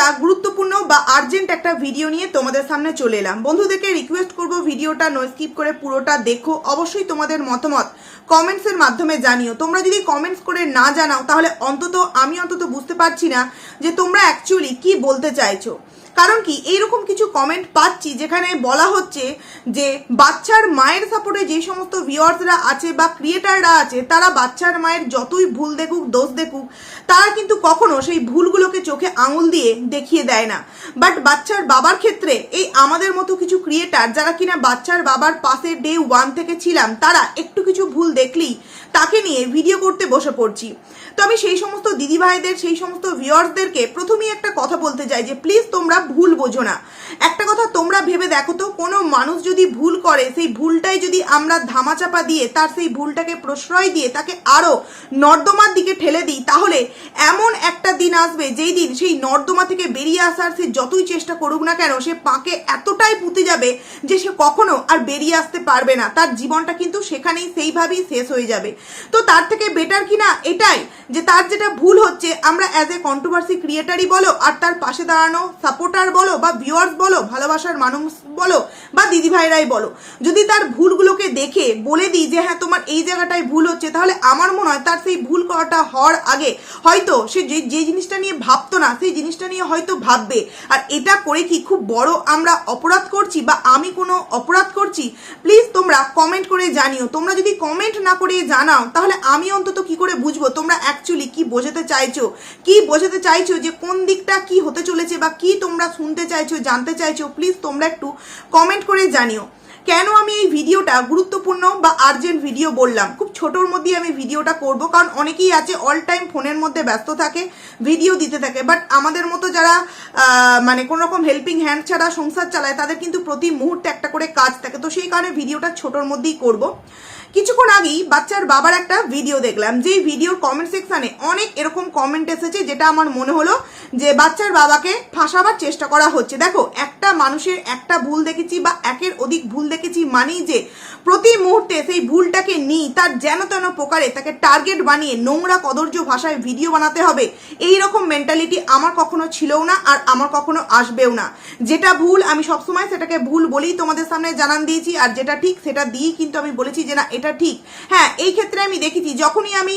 একটা গুরুত্বপূর্ণ বা আর্জেন্ট একটা ভিডিও নিয়ে তোমাদের সামনে চলে এলাম। বন্ধুদেরকে রিকোয়েস্ট করব ভিডিওটা নো স্কিপ করে পুরোটা দেখো। অবশ্যই তোমাদের মতামত কমেন্টসের মাধ্যমে জানিও। তোমরা যদি কমেন্টস করে না জানাও, তাহলে অন্তত আমি অন্তত বুঝতে পারছি না যে তোমরা অ্যাকচুয়ালি কি বলতে চাইছো। কারণ কি, এইরকম কিছু কমেন্ট পাচ্ছি যেখানে বলা হচ্ছে যে বাচ্চার মায়ের সাপোর্টে যে সমস্ত ভিউয়ার্সরা আছে বা ক্রিয়েটাররা আছে, তারা বাচ্চার মায়ের যতই ভুল দেখুক, দোষ দেখুক, তারা কিন্তু কখনো সেই ভুলগুলোকে চোখে আঙুল দিয়ে দেখিয়ে দেয় না। বাট বাচ্চার বাবার ক্ষেত্রে এই আমাদের মতো কিছু ক্রিয়েটার যারা কিনা বাচ্চার বাবার পাশে ডে ওয়ান থেকে ছিলাম, তারা একটু কিছু ভুল দেখলেই তাকে নিয়ে ভিডিও করতে বসে পড়ছি। তো আমি সেই সমস্ত দিদিভাইদের, সেই সমস্ত ভিওয়ার্সদেরকে প্রথমেই একটা কথা বলতে চাই যে প্লিজ তোমরা ভুল বোঝো না। একটা কথা তোমরা ভেবে দেখো তো, কোনো মানুষ যদি ভুল করে, সেই ভুলটাই যদি আমরা ধামাচাপা দিয়ে, তার সেই ভুলটাকে প্রশ্রয় দিয়ে, তাকে আরও নর্দমার দিকে ঠেলে দিই, তাহলে এমন একটা দিন আসবে, যেই দিন সেই নর্দমা থেকে বেরিয়ে আসার সে যতই চেষ্টা করুক না কেন, সে পাকে এতটাই পুঁতে যাবে যে সে কখনো আর বেরিয়ে আসতে পারবে না। তার জীবনটা কিন্তু সেখানেই সেইভাবেই শেষ হয়ে যাবে। তো তার থেকে বেটার কিনা? এটাই যে তার যেটা ভুল হচ্ছে, আমরা অ্যাজ এ কন্ট্রোভার্সি ক্রিয়েটারই বলো, আর তার পাশে দাঁড়ানো সাপোর্টার বলো বা ভিউয়ার্স বলো, ভালোবাসার মানুষ বলো বা দিদিভাইরাই বলো, যদি তার ভুলগুলোকে দেখে বলে দিই যে হ্যাঁ তোমার এই জায়গাটায় ভুল হচ্ছে, তাহলে আমার মনে হয় তার সেই ভুল করাটা হওয়ার আগে হয়তো সে যে যে জিনিসটা নিয়ে ভাবতো না, সেই জিনিসটা নিয়ে হয়তো ভাববে। আর এটা করে কি খুব বড় আমরা অপরাধ করছি বা আমি কোনো অপরাধ করছি? প্লিজ তোমরা কমেন্ট করে জানিও। তোমরা যদি কমেন্ট না করে জানাও, তাহলে আমি অন্তত কি করে বুঝব? তোমরা অ্যাকচুয়ালি কি বোঝাতে চাইছো? কি বোঝাতে চাইছো যে কোন দিকটা কি হতে চলেছে বা কি তোমরা শুনতে চাইছো জানতে চাইছো প্লিজ তোমরা একটু কমেন্ট করে জানিও। কেন আমি এই ভিডিওটা গুরুত্বপূর্ণ বা আর্জেন্ট ভিডিও বললাম? খুব ছোটোর মধ্যেই আমি ভিডিওটা করব, কারণ অনেকেই আছে অল টাইম ফোনের মধ্যে ব্যস্ত থাকে ভিডিও দিতে থাকে। বাট আমাদের মতো যারা মানে কোনো রকম হেল্পিং হ্যান্ড ছাড়া সংসার চালায়, তাদের কিন্তু প্রতি মুহূর্তে একটা করে কাজ থাকে। তো সেই কারণে ভিডিওটা ছোটোর মধ্যেই করব। কিছুক্ষণ আগেই বাচ্চার বাবার একটা ভিডিও দেখলাম, যেই ভিডিওর কমেন্ট সেকশানে অনেক এরকম কমেন্ট এসেছে, যেটা আমার মনে হলো যে বাচ্চার বাবাকে ফাঁসাবার চেষ্টা করা হচ্ছে। দেখো, একটা মানুষের একটা ভুল দেখেছি বা একের অধিক ভুল দেখেছি মানেই যে প্রতি মুহূর্তে সেই ভুলটাকে নিই, তার যেন তেন প্রকারে তাকে টার্গেট বানিয়ে নোংরা কদর্য ভাষায় ভিডিও বানাতে হবে। এই রকম মেন্টালিটি আমার কখনো ছিলও না আর আমার কখনো আসবেও না। যেটা ভুল আমি সবসময় সেটাকে ভুল বলেই তোমাদের সামনে জানান দিয়েছি আর যেটা ঠিক সেটা দিয়েই কিন্তু আমি বলেছি যে না, এটা ঠিক। হ্যাঁ এই ক্ষেত্রে আমি দেখেছি যখনই আমি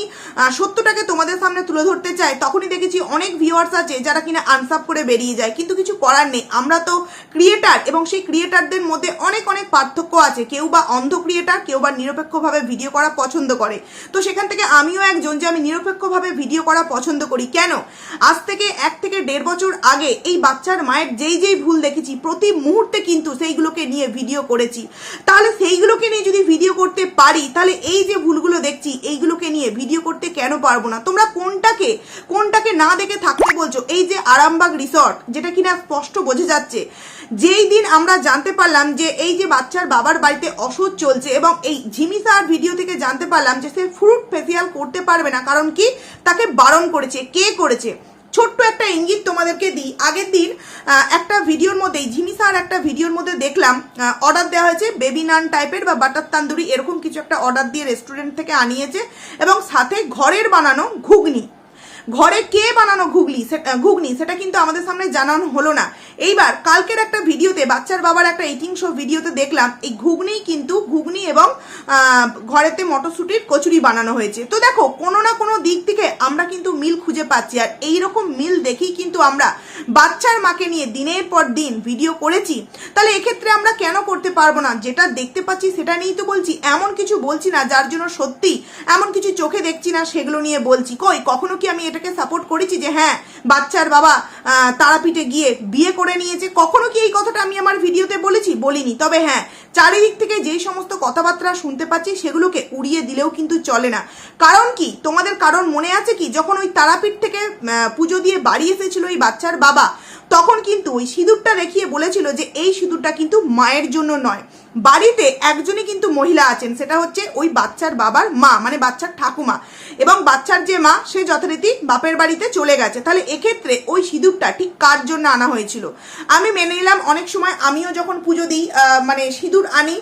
সত্যটাকে তোমাদের সামনে তুলে ধরতে চাই, তখনই দেখেছি অনেক ভিউয়ার্স আছে যারা কিনা আনসাপ করে বেরিয়ে যায়। কিন্তু কিছু করার নেই। আমরা তো ক্রিয়েটার এবং সেই ক্রিয়েটারদের মধ্যে অনেক অনেক পার্থক্য আছে, কেউ বা অন্ধ ক্রিয়েটার কেউ বা নিরপেক্ষভাবে ভিডিও করা পছন্দ করে। তো সেখান থেকে আমিও একজন যে আমি নিরপেক্ষভাবে ভিডিও করা পছন্দ করি। কেন? আজ থেকে এক থেকে দেড় বছর আগে এই বাচ্চার মায়ের যেই যেই ভুল দেখেছি, প্রতি মুহূর্তে কিন্তু সেইগুলোকে নিয়ে ভিডিও করেছি। তাহলে সেইগুলোকে নিয়ে যদি ভিডিও করতে পারি, তাহলে এই যে ভুলগুলো দেখছি, এইগুলোকে নিয়ে ভিডিও করতে কেন পারব না? তোমরা কোনটাকে কোনটাকে না দেখে থাকতে বলছো? এই যে আরামবাগ রিসর্ট, যেটা কিনা স্পষ্ট বোঝা যাচ্ছে। যেই দিন আমরা জানতে পারলাম যে এই যে বাচ্চার বাবার বাড়িতে অসুখ চলছে এবং এই ঝিমিসার ভিডিও থেকে জানতে পারলাম যে সে ফ্রুট ফেসিয়াল করতে পারবে না, কারণ কি? তাকে বারণ করেছে। কে করেছে? ছোট্ট একটা ইঙ্গিত তোমাদেরকে দিই। আগের দিন একটা ভিডিওর মধ্যেই ঝিমিসার একটা ভিডিওর মধ্যে দেখলাম অর্ডার দেওয়া হয়েছে বেবি নান টাইপের বা বাটার তান্দুরি এরকম কিছু একটা অর্ডার দিয়ে রেস্টুরেন্ট থেকে আনিয়েছে এবং সাথে ঘরের বানানো ঘুগনি। ঘরে কে বানানো ঘুগলি? ঘুগনি? সেটা কিন্তু আমাদের সামনে জানানো হলো না। এইবার কালকের একটা ভিডিওতে, বাচ্চার বাবার একটা এইটিং শো ভিডিওতে দেখলাম, এই ঘুগনি কিন্তু, ঘুগনি এবং ঘরেতে মটরশুটির কচুরি বানানো হয়েছে। তো দেখো, কোনো না কোনো দিক থেকে আমরা কিন্তু মিল খুঁজে পাচ্ছি, আর এই রকম মিল দেখেই কিন্তু আমরা বাচ্চার মাকে নিয়ে দিনের পর দিন ভিডিও করেছি। তাহলে এক্ষেত্রে আমরা কেন করতে পারব না? যেটা দেখতে পাচ্ছি সেটা নিয়েই তো বলছি, এমন কিছু বলছি না যার জন্য সত্যি এমন কিছু চোখে দেখছি না, সেগুলো নিয়ে বলছি। কই, কখনো কি আমি এটাকে সাপোর্ট করেছি যে হ্যাঁ বাচ্চার বাবা তারাপীঠে গিয়ে বিয়ে করে নিয়েছে? কখনো কি এই কথাটা আমি আমার ভিডিওতে বলেছি? বলিনি। তবে হ্যাঁ চারিদিক থেকে যেই সমস্ত কথাবার্তা শুনতে পাচ্ছি, সেগুলোকে উড়িয়ে দিলেও কিন্তু চলে না। কারণ কি? তোমাদের কারণ মনে আছে কি? যখন ওই তারাপীঠ থেকে পুজো দিয়ে বাড়ি এসেছিল ওই বাচ্চার বাবা তখন কিন্তু ওই সিঁদুরটা দেখিয়ে বলেছিল যে এই সিঁদুরটা কিন্তু মায়ের জন্য নয়। বাড়িতে একজনই কিন্তু মহিলা আছেন, সেটা হচ্ছে ওই বাচ্চার বাবার মা মানে বাচ্চার ঠাকুমা। এবং বাচ্চার যে মা, সে যথারীতি বাপের বাড়িতে চলে গেছে। তাহলে এক্ষেত্রে ওই সিঁদুরটা ঠিক কার জন্য আনা হয়েছিল? আমি মেনে নিলাম, অনেক সময় আমিও যখন পুজো দিই মানে সিঁদুর আনি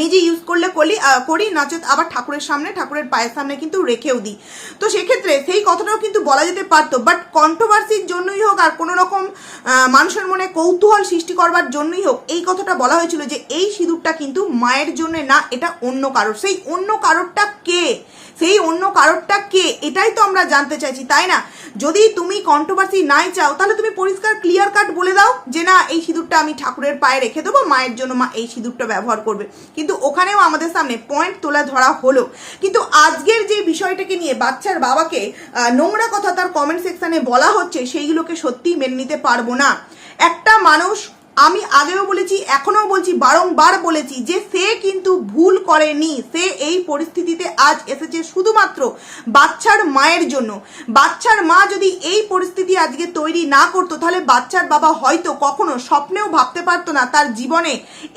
নিজে ইউজ করলে করি করি নচেত আবার ঠাকুরের সামনে, ঠাকুরের পায়ের সামনে কিন্তু রেখেও দিই। তো সেক্ষেত্রে সেই কথাটাও কিন্তু বলা যেতে পারতো বাট কন্ট্রোভার্সির জন্যই হোক আর কোনো রকম মানুষের মনে কৌতূহল সৃষ্টি করবার জন্যই হোক, এই কথাটা বলা হয়েছিল যে এই সিঁদুরটা কিন্তু মায়ের জন্য না, এটা অন্য কারোর। সেই অন্য কারোরটা কে? সেই অন্য কারোরটা কে? এটাই তো আমরা জানতে চাইছি, তাই না? যদি তুমি কন্ট্রোভার্সি নাই চাও, তাহলে তুমি পরিষ্কার ক্লিয়ার কাট বলে দাও যে না, এই সিঁদুরটা আমি ঠাকুরের পায়ে রেখে দেবো, মায়ের জন্য মা এই সিঁদুরটা ব্যবহার করবে। কিন্তু ওখানেও আমাদের সামনে পয়েন্ট তোলা ধরা হলো। কিন্তু আজকের যে বিষয়টাকে নিয়ে বাচ্চার বাবাকে নোংরা কথা তার কমেন্ট সেকশানে বলা হচ্ছে, সেইগুলোকে সত্যিই মেনে নিতে পারব না। একটা মানুষ আমি আগেও বলেছি এখনও বলছি, বারংবার বলেছি যে সে কিন্তু ভুল করেনি। সে এই পরিস্থিতিতে আজ এসেছে শুধুমাত্র বাচ্চার মায়ের জন্য। বাচ্চার মা যদি এই পরিস্থিতি আজকে তৈরি না করতো, তাহলে বাচ্চার বাবা হয়তো কখনো স্বপ্নেও ভাবতে পারতো না তার জীবনে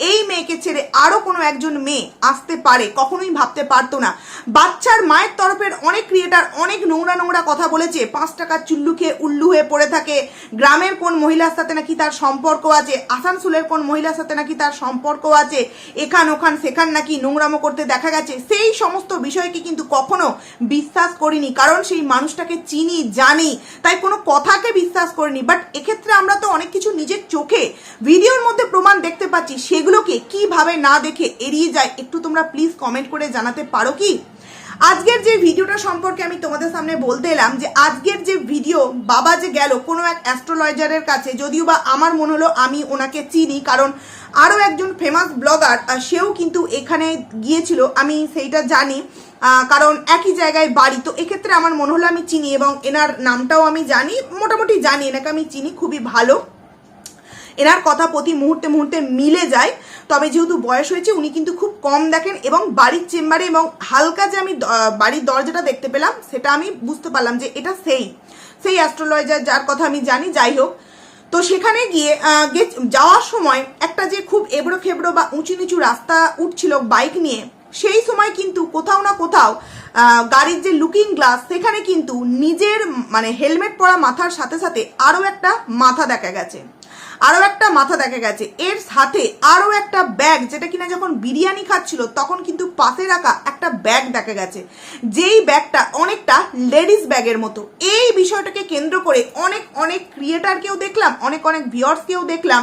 এই মেয়েকে ছেড়ে আরও কোনো একজন মেয়ে আসতে পারে, কখনোই ভাবতে পারতো না। বাচ্চার মায়ের তরফের অনেক ক্রিয়েটার অনেক নোংরা নোংরা কথা বলেছে, পাঁচ টাকার চুল্লু খেয়ে উল্লু হয়ে পড়ে থাকে, গ্রামের কোন মহিলার সাথে নাকি তার সম্পর্ক আছে আসানসোলের কোন মহিলার সাথে নাকি তার সম্পর্ক আছে, এখান ওখান সেখান নাকি নোংরামো করতে দেখা গেছে, সেই সমস্ত বিষয়কে কিন্তু কখনো বিশ্বাস করিনি, কারণ সেই মানুষটাকে চিনি, জানি, তাই কোনো কথাকে বিশ্বাস করিনি। বাট এক্ষেত্রে আমরা তো অনেক কিছু নিজের চোখে ভিডিওর মধ্যে প্রমাণ দেখতে পাচ্ছি, সেগুলোকে কীভাবে না দেখে এড়িয়ে যায়, একটু তোমরা প্লিজ কমেন্ট করে জানাতে পারো কি? আজকের যে ভিডিওটা সম্পর্কে আমি তোমাদের সামনে বলতে এলাম যে আজকের যে ভিডিও বাবা যে গেল কোনো এক অ্যাস্ট্রোলজারের কাছে, যদিও বা আমার মনে হলো আমি ওনাকে চিনি, কারণ আরও একজন ফেমাস ব্লগার সেও কিন্তু এখানে গিয়েছিল, আমি সেইটা জানি কারণ একই জায়গায় বাড়ি, তো এক্ষেত্রে আমার মনে হলো আমি চিনি এবং এনার নামটাও আমি জানি, মোটামুটি জানি, এনাকে আমি চিনি, খুবই ভালো। এনার কথা প্রতি মুহূর্তে মুহূর্তে মিলে যায়। তবে যেহেতু বয়স হয়েছে, উনি কিন্তু খুব কম দেখেন এবং বাড়ির চেম্বারে এবং হালকা যে আমি বাড়ির দরজাটা দেখতে পেলাম, সেটা আমি বুঝতে পারলাম যে এটা সেই সেই অ্যাস্ট্রোলজার যার কথা আমি জানি, যাই হোক। তো সেখানে গিয়ে যাওয়ার সময় একটা যে খুব এবড়ো খেবড়ো বা উঁচু নিচু রাস্তা উঠছিল বাইক নিয়ে, সেই সময় কিন্তু কোথাও না কোথাও গাড়ির যে লুকিং গ্লাস সেখানে কিন্তু নিজের মানে হেলমেট পরা মাথার সাথে সাথে আরও একটা মাথা দেখা গেছে। আরও একটা মাথা দেখা গেছে। এর সাথে আরও একটা ব্যাগ যেটা কিনা যখন বিরিয়ানি খাচ্ছিল, তখন কিন্তু পাশে রাখা একটা ব্যাগ দেখা গেছে। যেই ব্যাগটা অনেকটা লেডিস ব্যাগের মতো। এই বিষয়টাকে কেন্দ্র করে অনেক অনেক ক্রিয়েটারকেও দেখলাম, অনেক অনেক ভিওর্সকেও দেখলাম।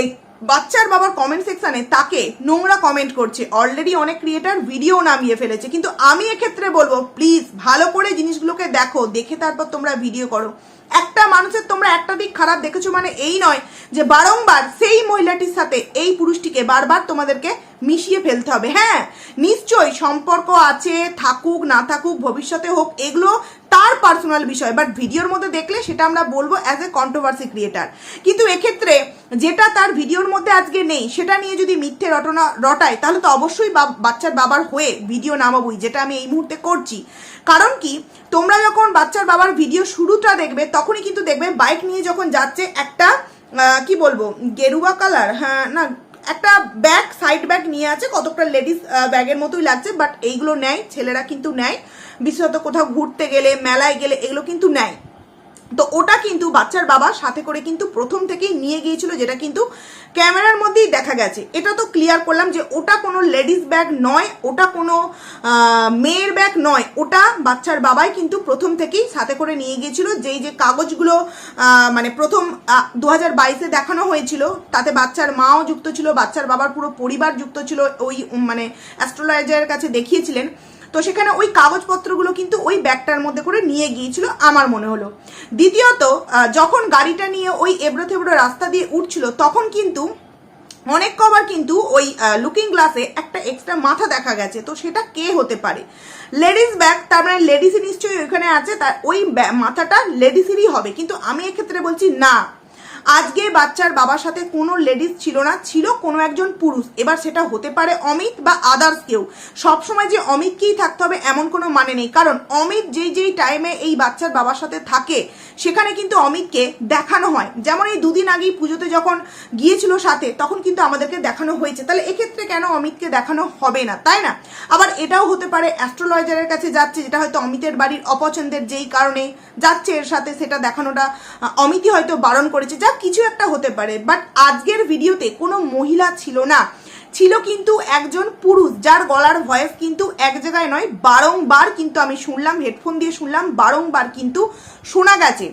এই বাচ্চার বাবার কমেন্ট সেকশনে তাকে নোংরা কমেন্ট করছে। অলরেডি অনেক ক্রিয়েটার ভিডিও নামিয়ে ফেলেছে। কিন্তু আমি এক্ষেত্রে বলব প্লিজ ভালো করে জিনিসগুলোকে দেখো, দেখে তারপর তোমরা ভিডিও করো। একটা মানুষের তোমরা একটা দিক খারাপ দেখেছ মানে এই নয় যে বারংবার সেই মহিলাটির সাথে এই পুরুষটিকে বারবার তোমাদেরকে মিশিয়ে ফেলতে হবে। হ্যাঁ নিশ্চয়ই সম্পর্ক আছে, থাকুক, না থাকুক, ভবিষ্যতে হোক, এগুলো তার পার্সোনাল বিষয় বাট ভিডিওর মধ্যে দেখলে সেটা আমরা বলব অ্যাজ এ কন্ট্রোভার্সি ক্রিয়েটার কিন্তু এক্ষেত্রে যেটা তার ভিডিওর মধ্যে আজকে নেই, সেটা নিয়ে যদি মিথ্যে রটনা রটায়, তাহলে তো অবশ্যই বাচ্চার বাবার হয়ে ভিডিও নামাবই, যেটা আমি এই মুহূর্তে করছি। কারণ কি, তোমরা যখন বাচ্চার বাবার ভিডিও শুরুটা দেখবে, তখনই কিন্তু দেখবে বাইক নিয়ে যখন যাচ্ছে একটা কি বলব, গেরুয়া কালার হ্যাঁ না একটা ব্যাগ সাইড ব্যাগ নিয়ে আছে, কতকটা লেডিস ব্যাগের মতোই লাগছে বাট এইগুলো নেয়, ছেলেরা কিন্তু নেয়। বিশেষত কোথাও ঘুরতে গেলে, মেলায় গেলে, এগুলো কিন্তু নেয়। তো ওটা কিন্তু বাচ্চার বাবা সাথে করে কিন্তু প্রথম থেকেই নিয়ে গিয়েছিল, যেটা কিন্তু ক্যামেরার মধ্যেই দেখা গেছে। এটা তো ক্লিয়ার করলাম যে ওটা কোনো লেডিস ব্যাগ নয়, ওটা কোনো মেয়ের ব্যাগ নয়, ওটা বাচ্চার বাবাই কিন্তু প্রথম থেকেই সাথে করে নিয়ে গিয়েছিল। যেই যে কাগজগুলো মানে প্রথম দু হাজার বাইশে দেখানো হয়েছিল, তাতে বাচ্চার মাও যুক্ত ছিল, বাচ্চার বাবার পুরো পরিবার যুক্ত ছিল, ওই মানে অ্যাস্ট্রোলজারের কাছে দেখিয়েছিলেন। তো সেখানে ওই কাগজপত্রগুলো কিন্তু ওই ব্যাগটার মধ্যে করে নিয়ে গিয়েছিল, আমার মনে হলো। দ্বিতীয়ত যখন গাড়িটা নিয়ে ওই এবড়ো থেবড়ো রাস্তা দিয়ে উঠছিল, তখন কিন্তু অনেক কবার কিন্তু ওই লুকিং গ্লাসে একটা এক্সট্রা মাথা দেখা গেছে। তো সেটা কে হতে পারে? লেডিস ব্যাগ তার মানে লেডিসই নিশ্চয়ই ওইখানে আছে তার ওই মাথাটা লেডিসেরই হবে। কিন্তু আমি এক্ষেত্রে বলছি না। আজকে বাচ্চার বাবার সাথে কোনো লেডিস ছিল না, ছিল কোনো একজন পুরুষ। এবার সেটা হতে পারে অমিত বা আদার্স কেউ। সবসময় যে অমিতকেই থাকতে হবে এমন কোনো মানে নেই। কারণ অমিত যেই যেই টাইমে এই বাচ্চার বাবার সাথে থাকে, সেখানে কিন্তু অমিতকে দেখানো হয়। যেমন এই দুদিন আগেই পুজোতে যখন গিয়েছিল সাথে, তখন কিন্তু আমাদেরকে দেখানো হয়েছে। তাহলে এক্ষেত্রে কেন অমিতকে দেখানো হবে না, তাই না? আবার এটাও হতে পারে অ্যাস্ট্রোলজারের কাছে যাচ্ছে, যেটা হয়তো অমিতের বাড়ির অপছন্দের যেই কারণে যাচ্ছে এর সাথে, সেটা দেখানোটা অমিতই হয়তো বারণ করেছে। যা কিছু একটা হতে পারে বাট আজকের ভিডিওতে কোনো মহিলা ছিল না। ছিল কিন্তু একজন পুরুষ, যার গলার ভয়েস কিন্তু এক জায়গায় নয়, বারংবার কিন্তু আমি শুনলাম হেডফোন দিয়ে শুনলাম, বারংবার কিন্তু শোনা গেছে।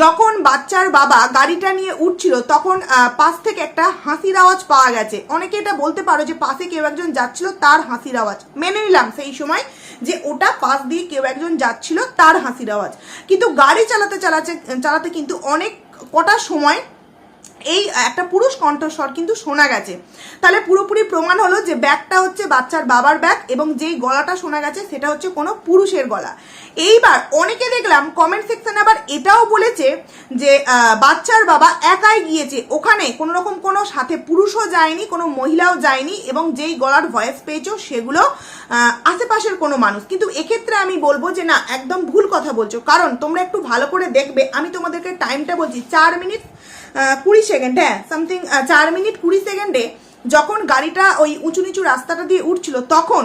যখন বাচ্চার বাবা গাড়িটা নিয়ে উঠছিল, তখন পাশ থেকে একটা হাসির আওয়াজ পাওয়া গেছে। অনেকে এটা বলতে পারো যে পাশে কেউ একজন যাচ্ছিল, তার হাসির আওয়াজ। মেনে নিলাম সেই সময় যে ওটা পাশ দিয়ে কেউ একজন যাচ্ছিল, তার হাসির আওয়াজ। কিন্তু গাড়ি চালাতে চালাতে চালাতে কিন্তু অনেক কটা সময় এই একটা পুরুষ কণ্ঠস্বর কিন্তু শোনা গেছে। তাহলে পুরোপুরি প্রমাণ হলো যে ব্যাগটা হচ্ছে বাচ্চার বাবার ব্যাগ এবং যেই গলাটা শোনা গেছে সেটা হচ্ছে কোনো পুরুষের গলা। এইবার অনেকে দেখলাম কমেন্ট সেকশনে আবার এটাও বলেছে যে বাচ্চার বাবা একাই গিয়েছে। ওখানে কোনো রকম কোনো সাথে পুরুষও যায়নি, কোনো মহিলাও যায়নি এবং যেই গলার ভয়েস পেয়েছ সেগুলো আশেপাশের কোনো মানুষ। কিন্তু এক্ষেত্রে আমি বলব যে না, একদম ভুল কথা বলছো। কারণ তোমরা একটু ভালো করে দেখবে। আমি তোমাদেরকে টাইমটা বলছি, চার মিনিট কুড়ি সেকেন্ড হ্যাঁ সামথিং চার মিনিট কুড়ি সেকেন্ডে যখন গাড়িটা ওই উঁচু নিচু রাস্তাটা দিয়ে উঠছিল, তখন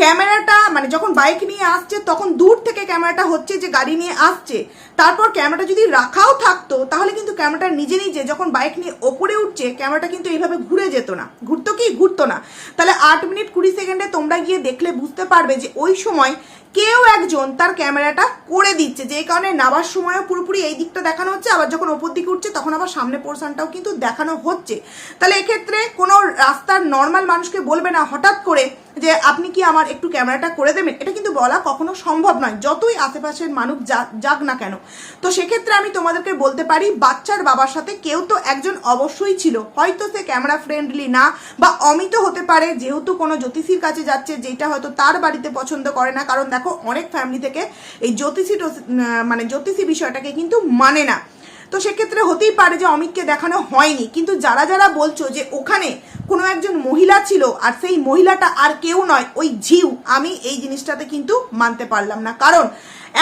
ক্যামেরাটা মানে যখন বাইক নিয়ে আসছে, তখন দূর থেকে ক্যামেরাটা হচ্ছে যে গাড়ি নিয়ে আসছে। তারপর ক্যামেরাটা যদি রাখাও থাকতো, তাহলে কিন্তু ক্যামেরাটা নিজে নিজে যখন বাইক নিয়ে ওপরে উঠছে, ক্যামেরাটা কিন্তু এইভাবে ঘুরে যেত না। ঘুরতো কি? ঘুরতো না। তাহলে আট মিনিট কুড়ি সেকেন্ডে তোমরা গিয়ে দেখলে বুঝতে পারবে যে ওই সময় কেউ একজন তার ক্যামেরাটা করে দিচ্ছে, যে কারণে নামার সময়ও পুরোপুরি এই দিকটা দেখানো হচ্ছে, আবার যখন ওপর দিকে উঠছে তখন আবার সামনে পোর্শনটাও কিন্তু দেখানো হচ্ছে। তাহলে এক্ষেত্রে কোনো রাস্তার নর্মাল মানুষকে বলবে না হঠাৎ করে যে, আপনি কি আমার একটু ক্যামেরাটা করে দেবেন? এটা কিন্তু বলা কখনো সম্ভব নয়, যতই আশেপাশের মানুষ যাক না কেন। তো সেক্ষেত্রে আমি তোমাদেরকে বলতে পারি, বাচ্চার বাবার সাথে কেউ তো একজন অবশ্যই ছিল, হয়তো সে ক্যামেরা ফ্রেন্ডলি না বা অমিত হতে পারে, যেহেতু কোনো জ্যোতিষীর কাছে যাচ্ছে, যেটা হয়তো তার বাড়িতে পছন্দ করে না, কারণ দেখো, অনেক ফ্যামিলি থেকে এই জ্যোতিষী মানে জ্যোতিষী বিষয়টাকে কিন্তু মানে না। তো সেক্ষেত্রে হতেই পারে যে অমিতকে দেখানো হয়নি। কিন্তু যারা যারা বলছো যে ওখানে কোনো একজন মহিলা ছিল আর সেই মহিলাটা আর কেউ নয়, ওই ঝিউ, আমি এই জিনিসটাতে কিন্তু মানতে পারলাম না। কারণ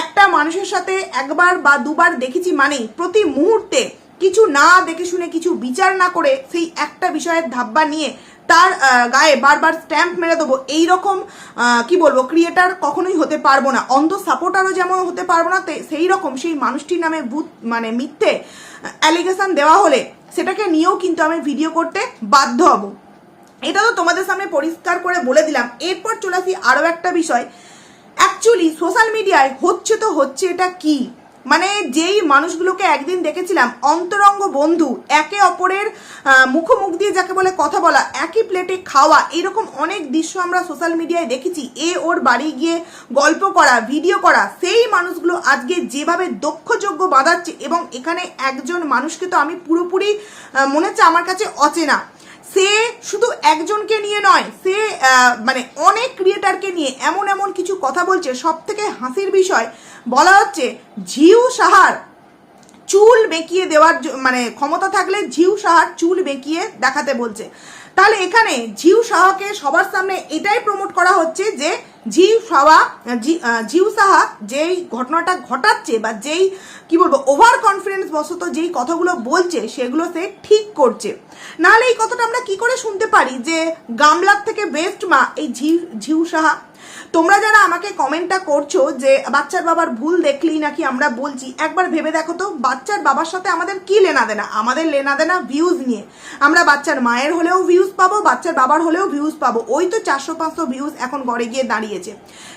একটা মানুষের সাথে একবার বা দুবার দেখেছি মানেই প্রতি মুহূর্তে কিছু না দেখে শুনে কিছু বিচার না করে সেই একটা বিষয়ের ধাব্বা নিয়ে তার গায়ে বারবার স্ট্যাম্প মেরে দেবো। এইরকম কি বলব ক্রিয়েটার কখনোই হতে পারব না। অন্ধ সাপোর্টারও যেমন হতে পারব না সেই রকম সেই মানুষটির নামে ভূত মানে মিথ্যে অ্যালিগেশন দেওয়া হলে সেটাকে নিয়েও কিন্তু আমি ভিডিও করতে বাধ্য হব। এটা তো তোমাদের সামনে পরিষ্কার করে বলে দিলাম। এরপর চলে আসি আরও একটা বিষয়। অ্যাকচুয়ালি সোশ্যাল মিডিয়ায় হচ্ছে তো হচ্ছে, এটা কি? মানে যেই মানুষগুলোকে একদিন দেখেছিলাম, অন্তরঙ্গ বন্ধু, একে অপরের মুখোমুখ দিয়ে যাকে বলে কথা বলা, একই প্লেটে খাওয়া, এরকম অনেক দৃশ্য আমরা সোশ্যাল মিডিয়ায় দেখেছি। এ ওর বাড়ি গিয়ে গল্প করা ভিডিও করা, সেই মানুষগুলো আজকে যেভাবে দক্ষযোগ্য বাঁধাচ্ছে এবং এখানে একজন মানুষকে তো আমি পুরোপুরি মনে হচ্ছে আমার কাছে অচেনা। সে শুধু একজনকে নিয়ে নয়, সে মানে অনেক ক্রিয়েটারকে নিয়ে এমন এমন কিছু কথা বলছে সব থেকে হাসির বিষয় বলা হচ্ছে ঝিউ সাহার চুল বেঁকিয়ে দেওয়ার মানে ক্ষমতা থাকলে ঝিউ সাহার চুল বেঁকিয়ে দেখাতে বলছে। তাহলে এখানে ঝিউ সাহাকে সবার সামনে এটাই প্রমোট করা হচ্ছে যে ঝিউ সাহা ঝিউ সাহা যেই ঘটনাটা ঘটাচ্ছে বা যেই, কি বলব ওভার কনফিডেন্স বশত যেই কথাগুলো বলছে সেগুলো সে ঠিক করছে। নাহলে এই কথাটা আমরা কি করে শুনতে পারি যে গামলার থেকে বেস্ট মা এই ঝিউ ঝিউ সাহা তোমরা যারা আমাকে কমেন্টটা করছ যে বাচ্চার বাবার ভুল দেখলেই নাকি আমরা বলছি, একবার ভেবে দেখো তো, বাচ্চার বাবার সাথে আমাদের কি লেনা দেনা? আমাদের লেনা দেনা ভিউজ নিয়ে। আমরা বাচ্চার মায়ের হলেও ভিউজ পাবো, বাচ্চার বাবার হলেও ভিউজ পাবো। ওই তো চারশো পাঁচশো ভিউজ এখন গড়ে গিয়ে দাঁড়িয়েছে।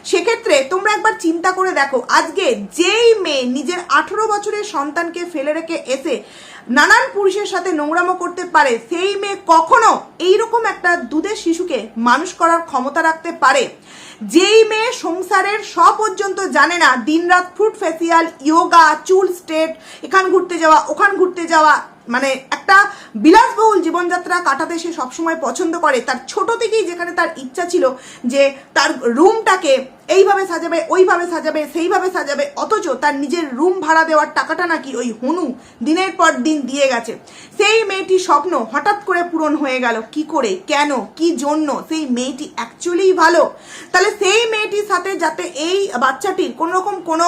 সেক্ষেত্রে তোমরা একবার চিন্তা করে দেখো, আজকে যেই মেয়ে নিজের আঠেরো বছরের সন্তানকে ফেলে রেখে এসে নানান পুরুষের সাথে নোংরামো করতে পারে, সেই মেয়ে কখনো এইরকম একটা দুধের শিশুকে মানুষ করার ক্ষমতা রাখতে পারে। যেই মেয়ে সংসারের স পর্যন্ত জানে না, দিনরাত ফুড ফেসিয়াল, ইয়োগা, চুল স্টেট এখান ঘুরতে যাওয়া, ওখান ঘুরতে যাওয়া মানে একটা বিলাসবহুল জীবনযাত্রা কাটাতে সে সবসময় পছন্দ করে। তার ছোট থেকেই যেখানে তার ইচ্ছা ছিল যে তার রুমটাকে এইভাবে সাজাবে, ওইভাবে সাজাবে, সেইভাবে সাজাবে, অথচ তার নিজের রুম ভাড়া দেওয়ার টাকাটা নাকি ওই হনু দিনের পর দিন দিয়ে গেছে। সেই মেয়েটির স্বপ্ন হঠাৎ করে পূরণ হয়ে গেল। কি করে, কেন, কি জন্য? সেই মেয়েটি অ্যাকচুয়ালি ভালো। তাহলে সেই মেয়েটির সাথে যাতে এই বাচ্চাটির কোনো রকম কোনো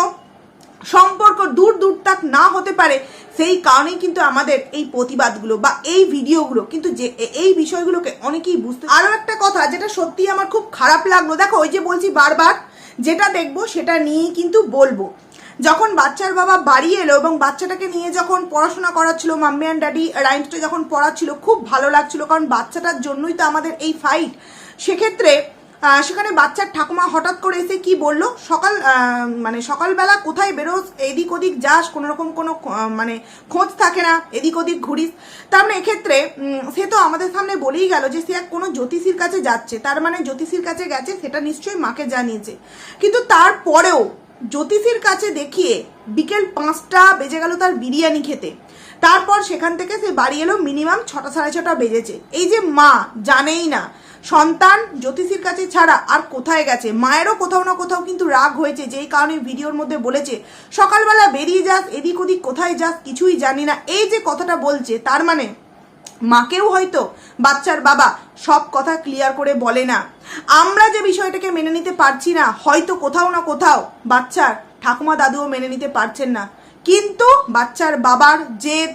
সম্পর্ক দূর দূর তাক না হতে পারে, সেই কারণেই কিন্তু আমাদের এই প্রতিবাদগুলো বা এই ভিডিওগুলো। কিন্তু যে এই বিষয়গুলোকে অনেকেই বুঝতে আরও একটা কথা যেটা সত্যি আমার খুব খারাপ লাগল। দেখো, ওই যে বলছি বারবার যেটা দেখব সেটা নিয়েই কিন্তু বলব। যখন বাচ্চার বাবা বাড়ি এলো এবং বাচ্চাটাকে নিয়ে যখন পড়াশোনা করাচ্ছিল, মাম্মি অ্যান্ড ড্যাডি রাইমসটা যখন পড়াচ্ছিল, খুব ভালো লাগছিল। কারণ বাচ্চাটার জন্যই তো আমাদের এই ফাইট সেক্ষেত্রে সেখানে বাচ্চার ঠাকুমা হঠাৎ করে এসে কি বলল? সকাল মানে সকালবেলা কোথায় বেরোস? এদিক ওদিক যাস কোনো রকম কোনো মানে খোঁজ থাকে না, এদিক ওদিক ঘুরিস। তার মানে এক্ষেত্রে সে তো আমাদের সামনে বলেই গেল যে সে এক কোনো জ্যোতিষীর কাছে যাচ্ছে। তার মানে জ্যোতিষীর কাছে গেছে, সেটা নিশ্চয়ই মাকে জানিয়েছে। কিন্তু তারপরেও জ্যোতিষীর কাছে দেখিয়ে বিকেল পাঁচটা বেজে গেল তার বিরিয়ানি খেতে। তারপর সেখান থেকে সে বাড়ি এলো, মিনিমাম ছটা, সাড়ে ছটা বেজেছে। এই যে মা জানেই না সন্তান জ্যোতিষীর কাছে ছাড়া আর কোথায় গেছে? মায়েরও কোথাও না কোথাও কিন্তু রাগ হয়েছে, যেই কারণে ভিডিওর মধ্যে বলেছে, সকালবেলা বেরিয়ে যাস, এদিক ওদিক কোথায় যাস, কিছুই জানি না। এই যে কথাটা বলছে, তার মানে মাকেও হয়তো বাচ্চার বাবা সব কথা ক্লিয়ার করে বলে না। আমরা যে বিষয়টাকে মেনে নিতে পারছি না, হয়তো কোথাও না কোথাও বাচ্চার ঠাকুমা দাদুও মেনে নিতে পারছেন না। কিন্তু বাচ্চার বাবার জেদ,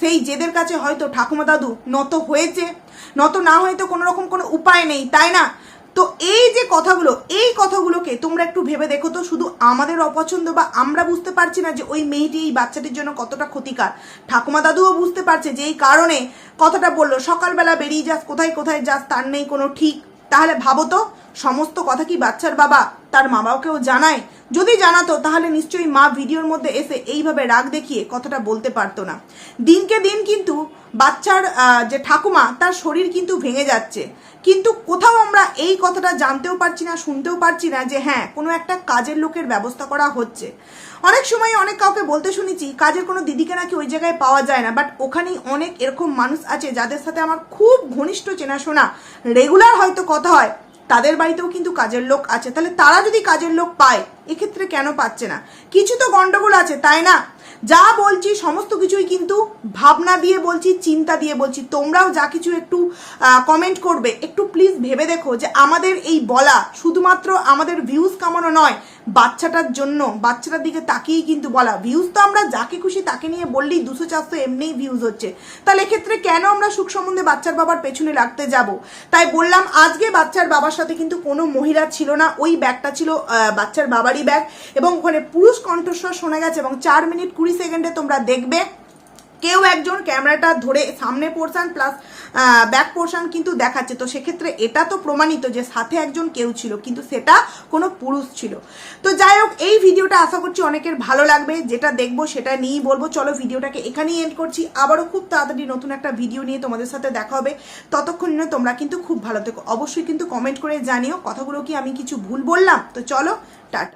সেই জেদের কাছে হয়তো ঠাকুমা দাদু নত হয়েছে। নত না হয়তো কোনো রকম কোনো উপায় নেই, তাই না? তো এই যে কথাগুলো, এই কথাগুলোকে তোমরা একটু ভেবে দেখো তো, শুধু আমাদের অপছন্দ বা আমরা বুঝতে পারছি না যে ওই মেয়েটি এই বাচ্চাটির জন্য কতটা ক্ষতিকার। ঠাকুমা দাদুও বুঝতে পারছে যে এই কারণে কথাটা বলল, সকালবেলা বেরিয়ে যাস, কোথায় কোথায় যাস, তার নেই কোনো ঠিক। তাহলে ভাবো তো, সমস্ত কথা কি বাচ্চার বাবা? তার মা বাবাকেও জানায়। যদি জানাতো, তাহলে নিশ্চয়ই মা ভিডিওর মধ্যে এসে এইভাবে রাগ দেখিয়ে কথাটা বলতে পারতো না। দিনকে দিন কিন্তু বাচ্চার যে ঠাকুমা, তার শরীর কিন্তু ভেঙে যাচ্ছে। কিন্তু কোথাও আমরা এই কথাটা জানতেও পারছি না, শুনতেও পারছি না যে হ্যাঁ কোনো একটা কাজের লোকের ব্যবস্থা করা হচ্ছে। অনেক সময় অনেক কাউকে বলতে শুনেছি, কাজের কোনো দিদিকে নাকি ওই জায়গায় পাওয়া যায় না বাট ওখানেই অনেক এরকম মানুষ আছে যাদের সাথে আমার খুব ঘনিষ্ঠ চেনাশোনা। রেগুলার হয়তো কথা হয় তাদের বাড়িতেও কিন্তু কাজের লোক আছে। তাহলে তারা যদি কাজের লোক পায়, এক্ষেত্রে কেন পাচ্ছে না? কিছু তো গন্ডগোল আছে, তাই না? যা বলছি, সমস্ত কিছুই কিন্তু ভাবনা দিয়ে বলছি, চিন্তা দিয়ে বলছি। তোমরাও যা কিছু একটু কমেন্ট করবে, একটু প্লিজ ভেবে দেখো যে আমাদের এই বলা শুধুমাত্র আমাদের ভিউজ কামানো নয় বাচ্চাটার জন্য, বাচ্চাটার দিকে তাকিয়েই কিন্তু বলা। ভিউজ তো আমরা যাকে খুশি তাকে নিয়ে বললেই দুশো চারশো এমনিই ভিউজ হচ্ছে। তাহলে এক্ষেত্রে কেন আমরা সুখ সম্বন্ধে বাচ্চার বাবার পেছনে লাগতে যাব? তাই বললাম, আজকে বাচ্চার বাবার সাথে কিন্তু কোনো মহিলা ছিল না। ওই ব্যাগটা ছিল বাচ্চার বাবারই ব্যাগ। এবং ওখানে পুরুষ কণ্ঠস্বর শোনা গেছে এবং চার মিনিট কুড়ি সেকেন্ডে তোমরা দেখবে কেউ একজন ক্যামেরাটা ধরে সামনে পোর্শান প্লাস ব্যাক পোর্শন কিন্তু দেখাচ্ছে। তো সেক্ষেত্রে এটা তো প্রমাণিত যে সাথে একজন কেউ ছিল, কিন্তু সেটা কোনো পুরুষ ছিল। তো যাই হোক, এই ভিডিওটা আশা করছি অনেকের ভালো লাগবে। যেটা দেখব সেটা নিয়েই বলব। চলো ভিডিওটাকে এখানেই এন্ড করছি। আবারও খুব তাড়াতাড়ি নতুন একটা ভিডিও নিয়ে তোমাদের সাথে দেখা হবে। ততক্ষণ তোমরা কিন্তু খুব ভালো থেকো। অবশ্যই কিন্তু কমেন্ট করে জানিও কথাগুলো কি আমি কিছু ভুল বললাম। তো চলো, টাটা।